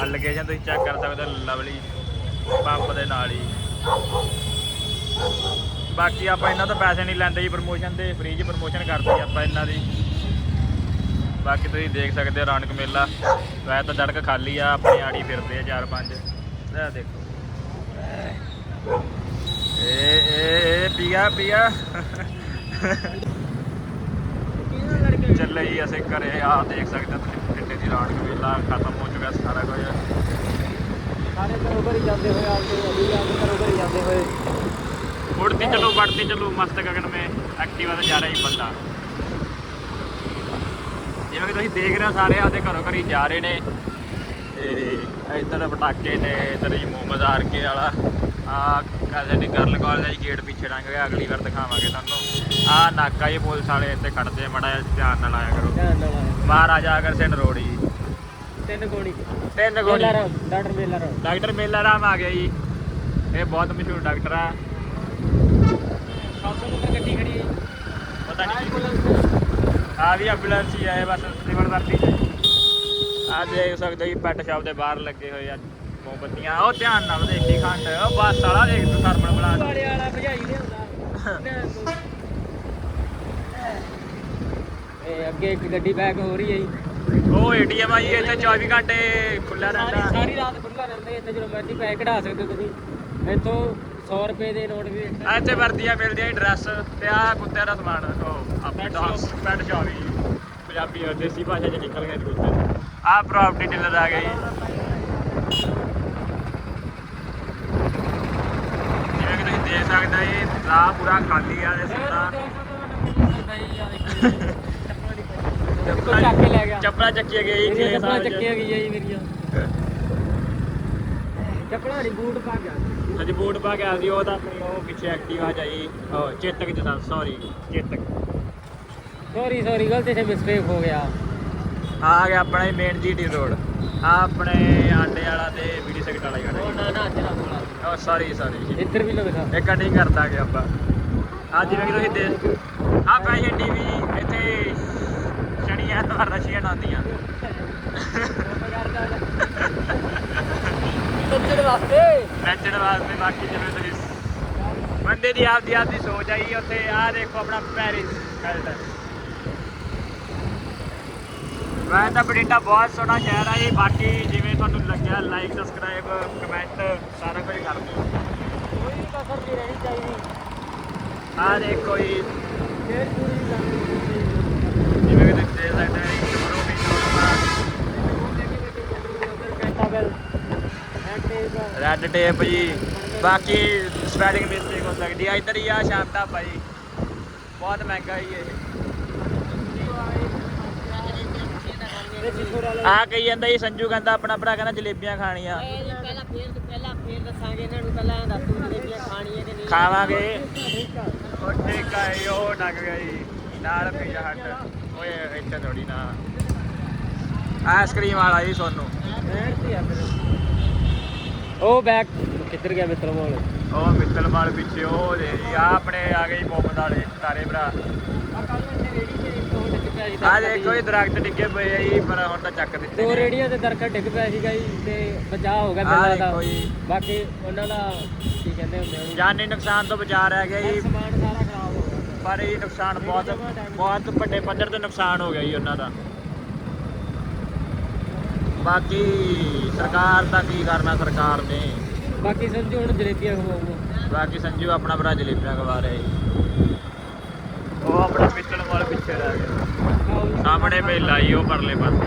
[SPEAKER 4] ਆ ਲੋਕੇਸ਼ਨ ਤੁਸੀਂ ਚੈੱਕ ਕਰ ਸਕਦੇ ਹੋ ਲਵਲੀ ਪੰਪ ਦੇ ਨਾਲ ਹੀ। ਬਾਕੀ ਆਪਾਂ ਇਹਨਾਂ ਤੋਂ ਪੈਸੇ ਨਹੀਂ ਲੈਂਦੇ ਜੀ ਪ੍ਰਮੋਸ਼ਨ ਤੇ ਫ੍ਰੀ ਚ ਪ੍ਰਮੋਸ਼ਨ ਕਰਦੇ ਜੀ ਆਪਾਂ ਇਹਨਾਂ ਦੀ। ਬਾਕੀ ਤੁਸੀਂ ਦੇਖ ਸਕਦੇ ਹੋ ਰੌਣਕ ਮੇਲਾ। ਵੈਸੇ ਤਾਂ ਸੜਕ ਖਾਲੀ ਆ, ਆਪਣੀ ਆੜੀ ਫਿਰਦੇ ਆ ਚਾਰ ਪੰਜ। ਇਹ ਦੇਖੋ। ਏ ਏ ਏ ਪੀਆ ਪੀਆ। ਚੱਲੇ ਜੀ ਅਸੀਂ ਘਰੇ ਆ ਦੇਖ ਸਕਦੇ ਹੋ ਤੁਸੀਂ ਬਠਿੰਡੇ ਦੀ ਰੌਣਕ ਮੇਲਾ ਖਤਮ ਹੋ ਚੁੱਕਾ ਸਾਰਾ ਕੁਝ
[SPEAKER 1] ਸਾਰੇ ਘਰੋਂ ਘਰੀ ਜਾਂਦੇ ਹੋਏ ਆਪਦੇ ਅਲੀ ਆਪਦੇ ਘਰੋਂ ਘਰੀ ਜਾਂਦੇ ਹੋਏ
[SPEAKER 4] उड़ती चलो बढ़ती चलो मस्त गगन में ਐਕਟਿਵਾ ਤੇ ਜਾ ਰਿਹਾ ਹੀ ਬੰਦਾ ਜਿਵੇਂ ਕਿ ਤੁਸੀਂ ਦੇਖ ਰਹੇ ਹੋ ਸਾਰੇ ਆਪਦੇ ਘਰੋਂ ਘਰੀ ਜਾ ਰਹੇ ਨੇ ਤੇ ਇੱਧਰ ਪਟਾਕੇ ਨੇ ਇੱਧਰ ਜੀ ਮੁਹੰਮਦ ਆਰਕੇ ਵਾਲਾ ਆ ਸਾਡੇ ਗਰਲ ਕਾਲਜ ਦਾ ਗੇਟ ਪਿੱਛੇ ਲੰਘ ਗਿਆ ਅਗਲੀ ਵਾਰ ਦਿਖਾਵਾਂਗੇ ਤੁਹਾਨੂੰ। ਆ ਨਾਕਾ ਹੀ ਪੁਲਿਸ ਵਾਲੇ ਇੱਥੇ ਖੜਦੇ ਮੜਾ ਧਿਆਨ ਨਾਲ ਆਇਆ ਕਰੋ।
[SPEAKER 5] ਧਿਆਨ ਨਾਲ ਆਇਆ।
[SPEAKER 4] ਮਹਾਰਾਜਾ ਅਗਰ ਸਿੰਘ ਰੋਡ ਜੀ।
[SPEAKER 5] ਤਿੰਨ ਗੋਣੀ।
[SPEAKER 4] ਤਿੰਨ ਗੋਲੀ
[SPEAKER 5] ਮੇਲਾ ਰਾਮ ਡਾਕਟਰ ਮੇਲਾ ਰਾਮ।
[SPEAKER 4] ਡਾਕਟਰ ਮੇਲਾ ਰਾਮ ਆ ਗਿਆ ਜੀ। ਇਹ ਬਹੁਤ ਮਸ਼ਹੂਰ ਡਾਕਟਰ ਆ।
[SPEAKER 5] ਸਭ ਤੋਂ ਉੱਪਰ ਗੱਡੀ ਖੜੀ ਹੈ
[SPEAKER 4] ਪਤਾ ਨਹੀਂ ਆ ਵੀ ਐਂਬੂਲੈਂਸ ਹੀ ਆਏ ਬਸ ਸਿਵਲ ਵਰਤੀ ਆ। ਦੇਖ ਸਕਦੇ ਹੋ ਜੀ ਪੈਟ ਸ਼ਾਪ ਦੇ ਬਾਹਰ ਲੱਗੇ ਹੋਏ ਆ। ਮੋਮਬੱਤੀਆਂ ਉਹ ਧਿਆਨ ਨਾਲ ਦੇਖੀ ਖੰਡ। ਉਹ ਬੱਸ ਵਾਲਾ ਦੇਖ ਤੂੰ ਸਰਮਣ ਬਣਾ
[SPEAKER 5] ਵਾਲੇ ਵਾਲਾ ਭਜਾਈ ਲਿਆਉਂਦਾ। ਇਹ ਅੱਗੇ ਇੱਕ ਗੱਡੀ ਬੈਕ ਹੋ ਰਹੀ ਹੈ ਜੀ।
[SPEAKER 4] ਉਹ ਏਟੀਐਮ ਆ ਜੀ ਇੱਥੇ 24 ਘੰਟੇ ਖੁੱਲਿਆ
[SPEAKER 5] ਸਾਰੀ
[SPEAKER 4] ਰਹਿੰਦਾ।
[SPEAKER 5] ਸਾਰੀ ਰਾਤ ਖੁੱਲਾ ਰਹਿੰਦਾ ਜੀ, ਇੱਥੇ ਜਦੋਂ ਮਰਜ਼ੀ ਪੈਸੇ ਕਢਾ ਸਕਦੇ ਹੋ ਤੁਸੀਂ। ਇੱਥੋਂ 100 ਰੁਪਏ ਦੇ ਨੋਟ ਵੀ ਇੱਥੇ।
[SPEAKER 4] ਆ ਇੱਥੇ ਵਰਦੀਆਂ ਮਿਲਦੀਆਂ ਜੀ ਡਰੈਸ ਤੇ ਆ ਕੁੱਤਿਆਂ ਦਾ ਸਮਾਨ ਉਹ ਆਪਣੀ
[SPEAKER 5] Pet
[SPEAKER 4] ਡੌਗਸ ਪੈਟ ਸ਼ਾਪ ਜੀ ਪੰਜਾਬੀ ਦੇਸੀ ਭਾਸ਼ਾ ਚ ਨਿਕਲ ਗਏ ਕੁੱਤੇ। ਆ ਪ੍ਰਾਪਰਟੀ ਡੀਲਰ ਆ ਗਏ ਜੀ ਜਿਵੇਂ ਹੋ ਇਹ ਰਾਹ ਪੂਰਾ ਖਾਲੀ ਆ
[SPEAKER 5] ਚੱਕ ਲੈ ਗਿਆ।
[SPEAKER 4] ਚੱਪਲਾਂ ਚੱਕੀਆਂ ਗਈਆਂ ਜੀ
[SPEAKER 5] ਚੱਪਲਾਂ
[SPEAKER 4] ਸਾਲ 'ਚ।
[SPEAKER 5] ਚੱਕੀਆਂ ਗਈਆਂ ਜੀ ਮੇਰੀਆਂ। ਚੱਪਲਾਂ ਨਹੀਂ ਬੂਟ ਪਾ ਗਿਆ
[SPEAKER 4] ਅੱਜ ਬੂਟ ਪਾ ਕੇ ਆ ਸੀ ਉਹ ਤਾਂ ਆਪਣੀ ਉਹ ਪਿੱਛੇ ਐਕਟਿਵਾ ਜਾਈ। ਉਹ ਚੇਤਕ ਜਸਾ ਸੌਰੀ ਚੇਤਕ।
[SPEAKER 5] ਸੌਰੀ ਸੌਰੀ ਗਲਤੀ ਸੇ ਮਿਸਟੇਕ ਹੋ ਗਿਆ।
[SPEAKER 4] ਆ ਗਿਆ ਆਪਣਾ ਮੇਨ ਜੀਟੀ ਰੋਡ ਆ ਆਪਣੇ ਆਂਡੇ ਵਾਲਾ ਤੇ ਬੀੜੀ ਸਿਗਟ ਵਾਲਾ ਹੀ ਖੜਾ
[SPEAKER 5] ਨਾ ਨਾ ਜਰਾ ਬੋਲਾ।
[SPEAKER 4] ਜੀ ਉਹ ਸੌਰੀ ਸੌਰੀ
[SPEAKER 5] ਇੱਧਰ ਵੀ ਨਾ ਦਿਖਾ।
[SPEAKER 4] ਇਹ ਕਟਿੰਗ ਕਰਦਾ ਗਿਆ ਆਪਾਂ। ਆ ਜਿਵੇਂ ਕਿ ਤੁਸੀਂ ਦੇਖ ਆ ਫੈਸ਼ਨ ਟੀਵੀ ਇੱਥੇ ਸ਼ਨੀ ਐਤਵਾਰ ਰਸ਼ੀਅਨ ਆਉਂਦੀਆਂ
[SPEAKER 5] ਨੱਚਣ ਵਾਸਤੇ।
[SPEAKER 4] ਨੱਚਣ ਵਾਸਤੇ ਬਾਕੀ ਜਿਵੇਂ ਤੁਸੀਂ ਬੰਦੇ ਦੀ ਆਪਦੀ ਆਪਦੀ ਸੋਚ ਆਈ ਉੱਥੇ ਆ ਦੇਖੋ ਆਪਣਾ ਪੈਰਿਸ ਹੈਲਟਨ ਵੈਸੇ ਤਾਂ ਬਠਿੰਡਾ ਬਹੁਤ ਸੋਹਣਾ ਸ਼ਹਿਰ ਆ ਜੀ। ਬਾਕੀ ਜਿਵੇਂ ਤੁਹਾਨੂੰ ਲੱਗਿਆ ਲਾਈਕ ਸਬਸਕ੍ਰਾਈਬ ਕਮੈਂਟ ਸਾਰਾ ਕੁਝ ਕਰ ਦਿਓ।
[SPEAKER 5] ਕੋਈ ਕਸਰ ਨਹੀਂ ਰਹਿਣੀ ਚਾਹੀਦੀ।
[SPEAKER 4] ਆ ਦੇਖੋ ਜੀ।
[SPEAKER 5] ਫੇਰ ਪੂਰੀ ਕਰਨੀ
[SPEAKER 4] ਜਿਵੇਂ ਕਿ ਤੁਸੀਂ ਦੇਖ ਸਕਦੇ ਹੋ ਇੱਕ ਬਰੋ ਵੀ
[SPEAKER 5] ਕੈਂਟਾਬਲ ਐਂਡ
[SPEAKER 4] ਰੈੱਡ ਟੇਪ ਜੀ। ਬਾਕੀ ਸਪੈਲਿੰਗ ਮਿਸਟੇਕ ਹੋ ਸਕਦੀ ਆ। ਇੱਧਰ ਹੀ ਆ ਸ਼ਾਮ ਢਾਬਾ ਜੀ ਬਹੁਤ ਮਹਿੰਗਾ ਹੀ ਇਹ। ਆ ਕਹੀ ਜਾਂਦਾ ਜੀ ਸੰਜੂ ਕਹਿੰਦਾ ਆਪਣਾ ਭਰਾ ਕਹਿੰਦਾ ਜਲੇਬੀਆਂ ਖਾਣੀਆਂ।
[SPEAKER 5] ਪਹਿਲਾਂ ਫੇਰ ਪਹਿਲਾਂ ਫੇਰ ਦੱਸਾਂਗੇ ਇਹਨਾਂ ਨੂੰ ਪਹਿਲਾਂ ਦੱਸ ਜਲੇਬੀਆਂ ਖਾਣੀਆਂ ਕਿ ਨਹੀਂ।
[SPEAKER 4] ਖਾਵਾਂਗੇ। ਉਹ ਠੀਕ ਆ ਜੀ, ਉਹ ਡੱਗ ਗਿਆ ਜੀ ਨਾਲ ਪੀਜ਼ਾ ਹੱਟ। ਓਏ ਇੱਥੇ ਥੋੜੀ ਨਾ। ਆਈਸਕ੍ਰੀਮ ਵਾਲਾ ਜੀ ਸੋਨੂੰ।
[SPEAKER 5] ਉਹ ਬੈਕ ਕਿੱਧਰ ਗਿਆ ਮਿੱਤਰ ਮੋਲ?
[SPEAKER 4] ਉਹ ਮਿੱਤਲ ਮਾਲ ਪਿੱਛੇ ਉਹ ਦੇ ਜੀ ਆ ਆਪਣੇ ਆ ਗਏ ਜੀ ਮੁਹੰਮਦ ਵਾਲੇ ਤਾਰੇ ਭਰਾ। ਆ ਦੇਖੋ ਇਹ ਦਰਖਤ ਡਿੱਗੇ ਪਏ ਆ ਜੀ ਪਰ ਹੁਣ ਤਾਂ ਚੱਕ ਦਿੱਤੇ
[SPEAKER 5] ਦੋ
[SPEAKER 4] ਨੇ।
[SPEAKER 5] ਰੇੜੀਆਂ ਤੇ ਦਰਖਤ ਡਿੱਗ ਪਿਆ ਸੀਗਾ ਜੀ ਤੇ ਬਚਾਅ ਹੋ ਗਿਆ
[SPEAKER 4] ਆਹ
[SPEAKER 5] ਮੇਲਾ ਦਾ।
[SPEAKER 4] ਦੇਖੋ ਜੀ।
[SPEAKER 5] ਬਾਕੀ ਉਹਨਾਂ ਦਾ ਕੀ ਕਹਿੰਦੇ ਹੁੰਦੇ ਉਹਨੂੰ
[SPEAKER 4] ਜਾਨੀ ਨੁਕਸਾਨ ਤੋਂ ਬਚਾ ਰਹਿ ਗਿਆ ਜੀ।
[SPEAKER 5] ਸਮਾਨ ਸਾਰਾ ਖਰਾਬ ਹੋ ਗਿਆ।
[SPEAKER 4] ਪਰ ਇਹ ਨੁਕਸਾਨ ਬਹੁਤ ਬਹੁਤ ਵੱਡੇ ਪੱਧਰ ਤੇ ਨੁਕਸਾਨ ਹੋ ਗਿਆ ਜੀ ਉਹਨਾਂ ਦਾ। ਬਾਕੀ ਸਰਕਾਰ ਦਾ ਕੀ ਕਰਨਾ ਸਰਕਾਰ ਨੇ?
[SPEAKER 5] ਬਾਕੀ ਸੰਜੂ ਹੁਣ ਜਲੇਬੀਆਂ ਖਵਾਉਂਗਾ
[SPEAKER 4] ਬਾਕੀ ਸੰਜੂ ਆਪਣਾ ਭਰਾ ਜਲੇਬੀਆਂ ਖਵਾ ਰਿਹਾ ਜੀ। ਆਪਣਾ ਪਿੱਛਣ ਵਾਲ ਪਿੱਛੇ ਰਹਿ ਗਿਆ। ਸਾਹਮਣੇ ਮੇਲਾ ਜੀ ਉਹ ਪਰਲੇ ਪਾਸੇ।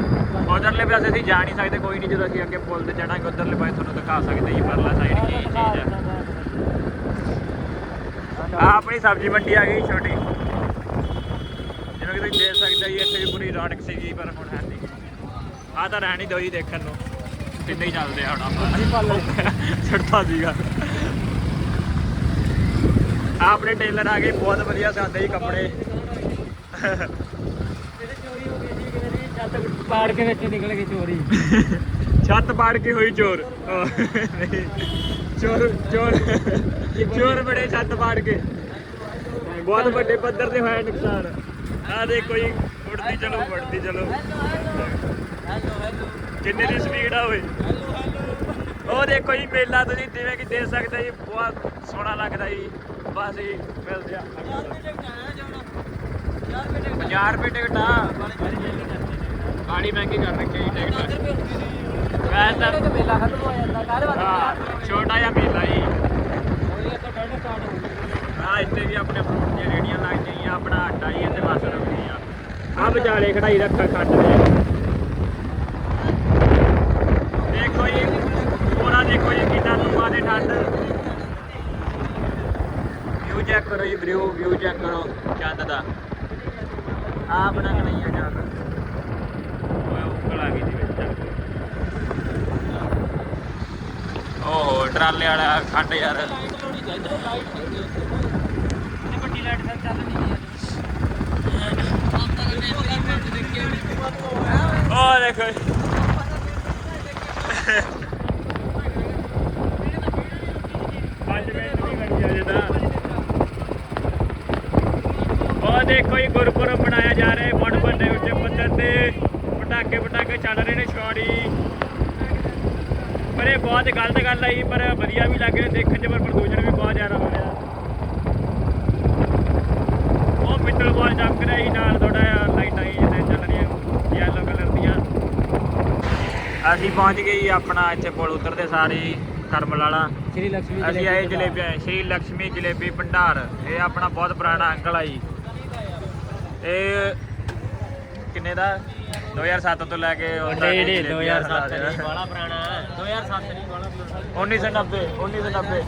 [SPEAKER 4] ਉਧਰਲੇ ਪਾਸੇ ਅਸੀਂ ਜਾ ਨਹੀਂ ਸਕਦੇ, ਕੋਈ ਨਹੀਂ, ਜਦੋਂ ਅਸੀਂ ਅੱਗੇ ਪੁਲ ਤੇ ਚੜਾਂਗੇ, ਉਧਰਲੇ ਪਾਸੇ ਤੁਹਾਨੂੰ ਦਿਖਾ ਸਕਦੇ ਜੀ, ਪਰਲਾ ਸਾਈਡ ਕੀ ਚੀਜ਼ ਹੈ। ਆ ਆਪਣੀ ਸਬਜ਼ੀ ਮੰਡੀ ਆ ਗਈ, ਛੋਟੀ। ਜਿਵੇਂ ਕਿ ਤੁਸੀਂ ਦੇਖ ਸਕਦੇ ਜੀ, ਇੱਥੇ ਵੀ ਪੂਰੀ ਰੌਣਕ ਸੀਗੀ, ਪਰ ਹੁਣ ਹੈ ਨਹੀਂ। ਆ ਤਾਂ ਰਹਿਣੀ ਦੋ ਜੀ, ਦੇਖਣ ਨੂੰ। ਕਿੰਨੇ ਹੀ ਚੱਲਦੇ ਆ ਹੁਣ ਆਪਾਂ। ਛੱਡਦਾ ਸੀਗਾ। ਆਪਣੇ ਟੇਲਰ ਆ ਗਏ, ਬਹੁਤ ਵਧੀਆ ਸਿਆਉਂਦੇ ਜੀ ਕੱਪੜੇ।
[SPEAKER 5] ਚੋਰੀ ਹੋ ਗਈ ਸੀ ਕਿਤੇ ਦੀ ਛੱਤ ਪਾੜ ਕੇ ਵਿੱਚ ਨਿਕਲ ਗਈ ਚੋਰੀ।
[SPEAKER 4] ਛੱਤ ਪਾੜ ਕੇ ਹੋਈ ਚੋਰ। ਨਹੀਂ। ਚੋਰ ਚੋਰ। ਚੋਰ ਬੜੇ ਛੱਤ ਪਾੜ ਕੇ। ਬਹੁਤ ਵੱਡੇ ਪੱਧਰ ਤੇ ਹੋਇਆ ਨੁਕਸਾਨ। ਆ ਦੇਖੋ ਜੀ ਉੜਦੀ ਚਲੋ ਵੜਦੀ ਚਲੋ। ਕਿੰਨੇ ਦੀ ਸਪੀਡ ਆ ਓਏ। ਉਹ ਦੇਖੋ ਜੀ ਮੇਲਾ ਤੁਸੀਂ ਜਿਵੇਂ ਕਿ ਦੇਖ ਸਕਦੇ ਜੀ ਬਹੁਤ ਸੋਹਣਾ ਲੱਗਦਾ ਜੀ। ਬਸ ਜੀ ਮਿਲਦੇ ਆ 50 ਰੁਪਏ ਟਿਕਟ ਆ। ਬਾੜੀ ਮਹਿੰਗੀ ਕਰ ਰੱਖੀ ਜੀ ਟਿਕਟ। ਵੈਸੇ ਤਾਂ
[SPEAKER 5] ਮੇਲਾ ਖਤਮ ਹੋ ਜਾਂਦਾ ਕਾਹਦੇ
[SPEAKER 4] ਹਾਂ, ਛੋਟਾ ਜਿਹਾ ਮੇਲਾ ਜੀ।
[SPEAKER 5] ਹੋਈ ਤਾਂ ਠੰਡ ਸਟਾਰਟ ਹੋ ਗਈ
[SPEAKER 4] ਆ ਇੱਥੇ ਵੀ ਆਪਣੇ ਫਰੂਟ ਦੀਆਂ ਰੇੜੀਆਂ ਲੱਗ ਗਈਆਂ ਆਪਣਾ ਆਟਾ ਜੀ ਇੱਥੇ ਬਸ ਰੱਖੀ ਆ। ਆ ਵਿਚਾਲੇ ਖੜਾਈ ਰੱਖਾ ਖੱਟ ਦੇ। ਦੇਖੋ ਜੀ ਪੂਰਾ ਦੇਖੋ ਜੀ ਕਿੰਨਾ ਧੂਆ ਦੇ ਠੰਡ। ਵਿਊ ਚੈੱਕ ਕਰੋ ਜੀ ਵਿਊ ਵਿਊ ਚੈੱਕ ਕਰੋ ਚੰਦ ਦਾ। ਆ ਆਪਣਾ ਕਨਈਆ ਚੰਦ ਓਏ ਉਂਗਲ ਆ ਗਈ ਜੀ ਵਿੱਚ ਓਹੋ ਟਰਾਲੇ ਵਾਲਾ ਖੰਡ ਯਾਰ।
[SPEAKER 1] ਵੱਡੀ ਲਾਈਟ ਸਰ ਚੱਲ ਨਹੀਂ
[SPEAKER 4] ਉਹ ਦੇਖੋ। ਪੰਜ ਮਿੰਟ ਨਹੀਂ ਲੱਗ ਅਜੇ ਤਾਂ। ਉਹ ਦੇਖੋ ਜੀ ਗੁਰਪੁਰਬ ਬਣਾਇਆ ਜਾ ਰਿਹਾ ਹੈ। ਵੱਡ ਵੱਡੇ ਉੱਚੇ ਪੱਧਰ ਤੇ ਪਟਾਕੇ ਪਟਾਕੇ ਚੱਲ ਰਹੇ ਨੇ ਛੋੜੀ ਪਰ ਇਹ ਬਹੁਤ ਗਲਤ ਗੱਲ ਹੈ ਪਰ ਵਧੀਆ ਵੀ ਲੱਗ ਰਿਹਾ ਦੇਖਣ 'ਚ ਪ੍ਰਦੂਸ਼ਣ ਵੀ ਬਹੁਤ ਜ਼ਿਆਦਾ ਹੋ ਰਿਹਾ। ਉਹ ਪਿੱਤਲ ਬਹੁਤ ਜੰਮ ਰਿਹਾ ਹੀ ਨਾਲ ਥੋੜਾ ਜਿਹਾ ਲਾਈਟਾਂ ਹੀ ਜਿੱਦਾਂ ਚੱਲ ਰਹੀਆਂ ਯੈਲੋ ਕਲਰ ਦੀਆਂ। ਅਸੀਂ ਪਹੁੰਚ ਗਏ ਜੀ ਆਪਣਾ ਇੱਥੇ ਪੁਲ ਉਤਰਦੇ ਸਾਰੇ ਕਰਮਲ ਵਾਲਾ।
[SPEAKER 1] ਸ਼੍ਰੀ ਲక్ష్ਮੀ
[SPEAKER 4] ਅਸੀਂ ਆਏ ਜਲੇਬੀ ਸ਼੍ਰੀ ਲక్ష్ਮੀ ਜਲੇਬੀ ਭੰਡਾਰ। ਇਹ ਆਪਣਾ ਬਹੁਤ ਪੁਰਾਣਾ ਅੰਕਲ ਆ ਜੀ। ਇਹ ਕਿੰਨੇ ਦਾ? 2007 ਤੋਂ ਲੈ ਕੇ ਹੁਣ ਤੱਕ ਇਹ
[SPEAKER 1] 2007
[SPEAKER 4] ਖਿਲਾ
[SPEAKER 1] ਨਹੀਂ
[SPEAKER 4] ਰਿਹਾ।
[SPEAKER 1] ਬਾਲਾ ਪੁਰਾਣਾ ਹੈ। 2007 ਨਹੀਂ ਪੁਰਾਣਾ।
[SPEAKER 4] 1990 1990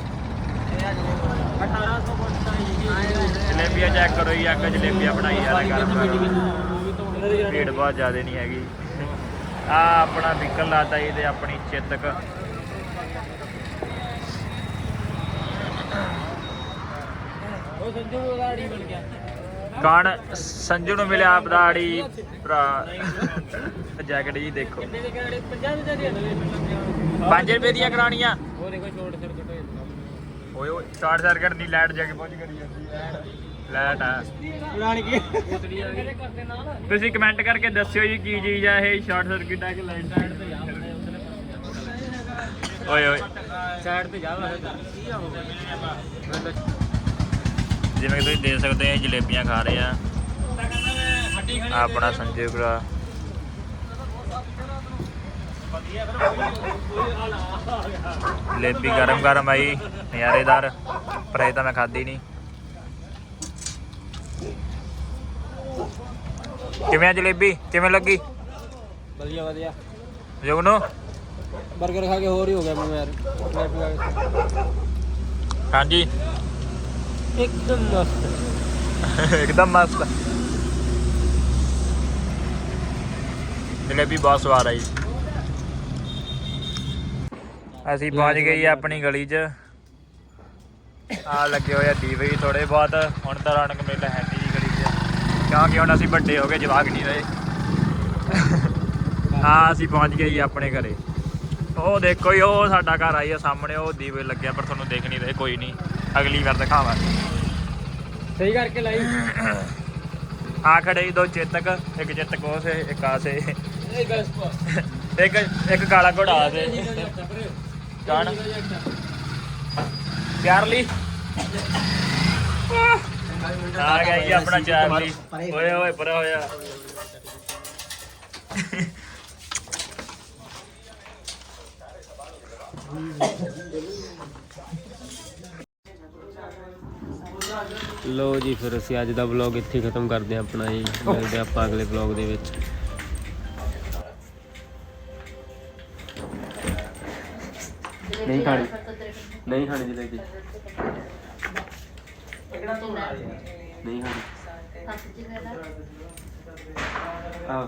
[SPEAKER 1] 1850
[SPEAKER 4] ਜਲੇਬੀਆਂ ਚੈੱਕ ਕਰੋ ਜੀ ਅੱਗ ਜਲੇਬੀਆਂ ਬਣਾਈ ਜਾ ਰਹੇ ਭੀੜ ਬਹੁਤ ਜ਼ਿਆਦਾ ਨਹੀਂ ਹੈਗੀ। ਆ ਆਪਣਾ ਵਹੀਕਲ ਲਾਤਾ ਜੀ ਤੇ ਆਪਣੀ ਚੇਤਕ।
[SPEAKER 1] ਉਹ ਸੰਜੂ ਦਾ ਆੜੀ ਬਣ ਗਿਆ।
[SPEAKER 4] ਕਣ ਸੰਜੂ ਨੂੰ ਮਿਲਿਆ ਆਪਦਾ ਭਰਾ। ਜੈਕਟ ਜੀ ਦੇਖੋ। 5 ਰੁਪਏ ਦੀਆਂ ਕਰਾਣੀਆਂ
[SPEAKER 1] ਉਹ ਦੇਖੋ ਛੋਟ ਸਰਕਟ
[SPEAKER 4] ਓਏ ਓਏ ਸ਼ਾਰਟ ਸਰਕਟ ਦੀ ਲਾਈਟ ਜਾ ਪਹੁੰਚ ਕਰੀ ਜਾਂਦੀ ਹੈ ਲਾਈਟ ਆ।
[SPEAKER 1] ਪੁਰਾਣੀ ਕੀ
[SPEAKER 4] ਤੁਸੀਂ ਕਮੈਂਟ ਕਰਕੇ ਦੱਸਿਓ ਜੀ ਕੀ ਚੀਜ਼ ਆ ਇਹ ਸ਼ਾਰਟ ਸਰਕਟ ਆ ਕਿ ਲਾਈਟ
[SPEAKER 1] ਸਾਈਡ ਤੇ ਜਾ
[SPEAKER 4] ਓਏ ਓਏ।
[SPEAKER 1] ਸਾਈਡ ਤੇ ਜਾ ਕੀ ਆ ਹੋ ਗਿਆ
[SPEAKER 4] ਜਿਵੇਂ ਕਿ ਤੁਸੀਂ ਦੇਖ ਸਕਦੇ ਆ ਇਹ ਜਲੇਬੀਆਂ ਖਾ ਰਹੇ ਆ। ਆਪਣਾ ਸੰਜੇ ਭਰਾ। ਜਲੇਬੀ ਗਰਮ ਗਰਮ ਆਈ ਨਜ਼ਾਰੇਦਾਰ। ਪਰ ਇਹ ਤਾਂ ਮੈਂ ਖਾਧੀ ਨਹੀਂ। ਕਿਵੇਂ ਆ ਜਲੇਬੀ? ਕਿਵੇਂ ਲੱਗੀ?
[SPEAKER 1] ਵਧੀਆ ਵਧੀਆ।
[SPEAKER 4] ਜੁਗਨੂ?
[SPEAKER 1] 버ਗਰ ਖਾ ਕੇ ਹੋਰ ਹੀ ਹੋ ਗਿਆ ਮੈਨੂੰ ਯਾਰ।
[SPEAKER 4] ਹਾਂਜੀ।
[SPEAKER 1] ਇੱਕਦਮ ਮਸਤ
[SPEAKER 4] ਇੱਕਦਮ ਮਸਤ ਜਲੇਬੀ ਬਹੁਤ ਸਵਾਦ ਆਈ ਅਸੀਂ ਪਹੁੰਚ ਗਏ ਜੀ ਆਪਣੀ ਗਲੀ 'ਚ ਆ ਲੱਗੇ ਹੋਏ ਆ ਦੀਵੇ ਥੋੜੇ ਬਹੁਤ ਹੁਣ ਤਾਂ ਰੌਣਕ ਮੇਲਾ ਹੈ ਨਹੀਂ ਗਲੀ 'ਚ ਕਿਉਂਕਿ ਹੁਣ ਅਸੀਂ ਵੱਡੇ ਹੋ ਗਏ ਜਵਾਕ ਨਹੀਂ ਰਹੇ ਹਾਂ ਅਸੀਂ ਪਹੁੰਚ ਗਏ ਜੀ ਆਪਣੇ ਘਰੇ ਉਹ ਦੇਖੋ ਜੀ ਉਹ ਸਾਡਾ ਘਰ ਆਈ ਆ ਸਾਹਮਣੇ ਉਹ ਦੀਵੇ ਲੱਗਿਆ ਪਰ ਤੁਹਾਨੂੰ ਦੇਖ ਨਹੀਂ ਰਹੇ ਕੋਈ ਨਹੀਂ ਅਗਲੀ ਵਾਰ ਦਿਖਾਵਾਂਗੇ
[SPEAKER 1] ਸਹੀ ਕਰਕੇ ਲਾਈ।
[SPEAKER 4] ਆ ਖੜੇ ਦੋ ਚੇਤਕ ਇੱਕ ਚੇਤਕ ਉਹ ਸੇ ਇੱਕ ਆ ਸੇ।
[SPEAKER 1] ਇਹ ਗੈਸ ਪਾ।
[SPEAKER 4] ਇੱਕ ਇੱਕ ਕਾਲਾ ਘੋੜਾ ਸੇ। ਕੌਣ ਚਾਰਲੀ ਆ ਗਿਆ ਜੀ ਆਪਣਾ ਚਾਰਲੀ ਓਏ ਓਏ ਪਰਾ ਹੋਇਆ।
[SPEAKER 1] ਲੋ ਜੀ ਫਿਰ ਅਸੀਂ ਅੱਜ ਦਾ ਵਲੌਗ ਇੱਥੇ ਖਤਮ ਕਰਦੇ ਹਾਂ ਆਪਣਾ ਜੀ। ਮਿਲਦੇ ਆਪਾਂ ਅਗਲੇ ਵਲੌਗ ਦੇ ਵਿੱਚ। ਨਹੀਂ ਖਾਣੀ। ਨਹੀਂ ਖਾਣੀ ਜਲੇਬੀ ਨਹੀਂ ਖਾਣੀ। ਆ